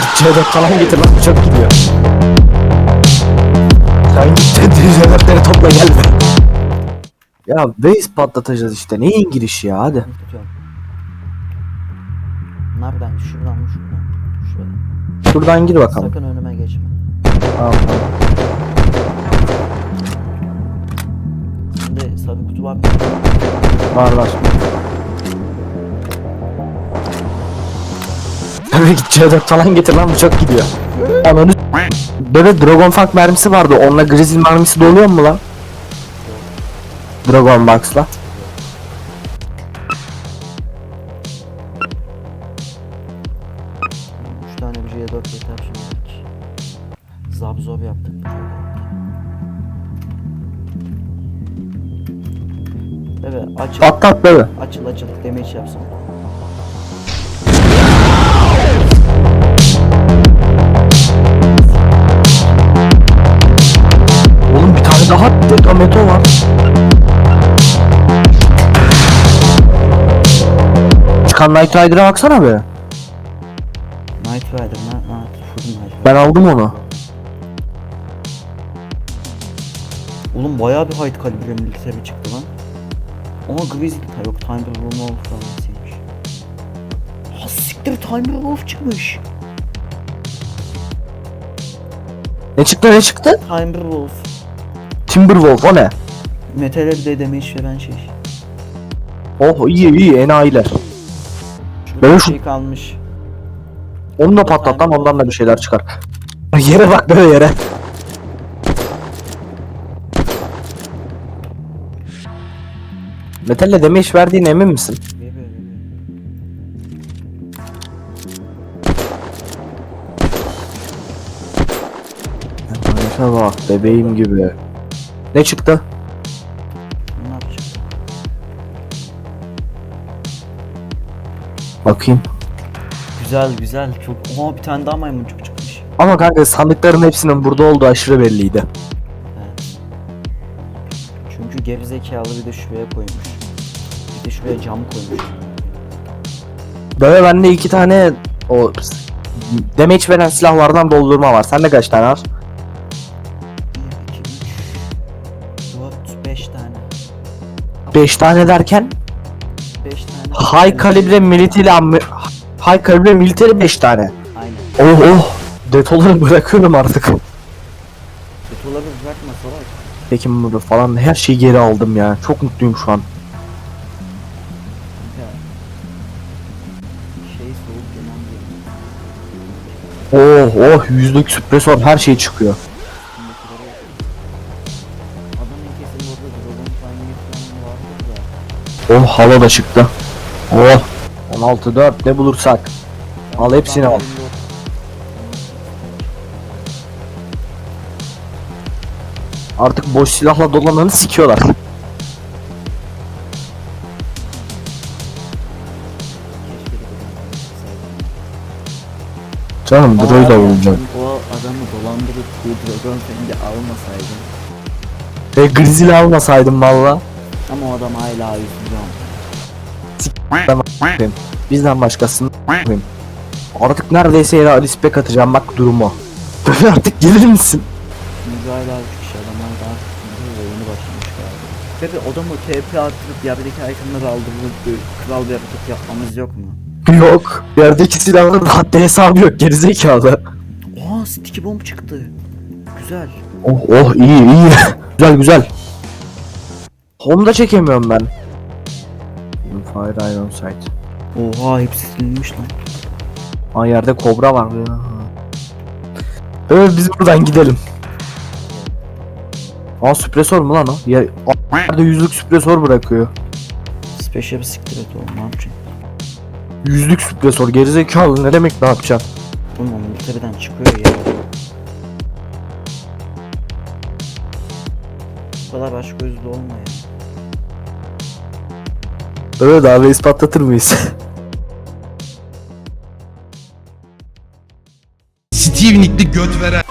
git C4 falan getir lan çok gidiyor. Sen git de C4'leri topla gel be. Ya base patlatacağız işte. Neyin girişi ya hadi. Tutuyorum. Nereden? Şuradan mı şuradan? Şuradan. Şuradan gir bakalım. Sakın önüme geçme. Tamam tamam. Şimdi sarı kutu var. Var var. Bebe git C4 falan getir lan bu çok gidiyor. Ananı Bebe Dragon Funk mermisi vardı. Onunla Grizzly mermisi doluyor mu lan? Dragon Box'la. Üç tane bir J4 yeter şimdilik. Zabzob yaptık. bu J4. Evet açıl. Patlat bebe. Açıl açıl. Damage yapsın. Detonato var. Çıkan Knight Rider'a baksana be. Night Rider. Night, Night, full Night Rider. Ben aldım onu. Oğlum bayağı bir high kalibre military çıktı lan. Ama Grizzly ha yok Timer Wolf Fransızıymış. Ha siktir Timer Wolf çıkmış. Ne çıktı ne çıktı? Timer Wolf. Timberwolf o ne? Metale bir de damage veren şey. Oh iyi iyi enayiler. Şurada Ben şu- şey kalmış. Onu da patlat lan ondan da bir şeyler çıkar. Yere bak böyle yere. Metalle damage verdiğine emin misin? Manşa bak bebeğim gibi. Ne çıktı? Ne yapacak? Bakayım. Güzel güzel çok. Oha bir tane daha maymuncuk çıkmış. Ama kanka sandıkların hepsinin burada olduğu aşırı belliydi. Evet. Çünkü gerizekalı bir de şuraya koymuş. Bir de şuraya cam koymuş. Böyle bende iki tane o damage veren silahlardan doldurma var. Sende kaç tane var? 3, 4, 5 tane. 5 tane derken 5 tane. high kalibre military ammi- high kalibre military 5 tane. Aynen. Oh oh detoları bırakıyorum artık. Kutuları bırakma salak. Tekin bunu falan her şeyi geri aldım ya. Çok mutluyum şu an. Kanka. Şey soğuk yanan. Oh oh yüzlük süpresör her şey çıkıyor. Kesin burada Dragon Fly'ı falan vardır da. Oh hava da çıktı. Oh 16 4 ne bulursak. Al hepsini al. Artık boş silahla dolananı sikiyorlar. Canım droid da vuracak. O adamı dolandırıp bu Dragon almasaydın. E Grizzly almasaydım valla. Ama o adam hala üzülüyorum. Bizden başkasını. Artık neredeyse yere Alice Beck atacağım bak durumu. Böyle artık gelir misin? Hala 3 kişi adamlar daha ve yeni başlamış galiba. Tabi adamı TP attırıp yerdeki itemleri aldırıp bir kral bir hareket yapmamız yok mu? Yok. Yerdeki silahların haddi hesabı yok gerizekalı. Oha sticky bomb çıktı. Güzel. Oh oh iyi iyi. güzel güzel. Honda çekemiyorum ben. Fire Iron Sight. Oha hepsi silinmiş lan. Aa yerde kobra var ya. Evet biz buradan gidelim. Aa süpresör mü lan o? Ya, yerde yüzlük süpresör bırakıyor. Special siktir et oğlum ne yapacaksın? Yüzlük süpresör gerizekalı ne demek ne yapacaksın? Oğlum o militeriden çıkıyor ya. Bu kadar baş gözlü olma ya. Evet abi ispatlatır mıyız? Steve Nick'li göt veren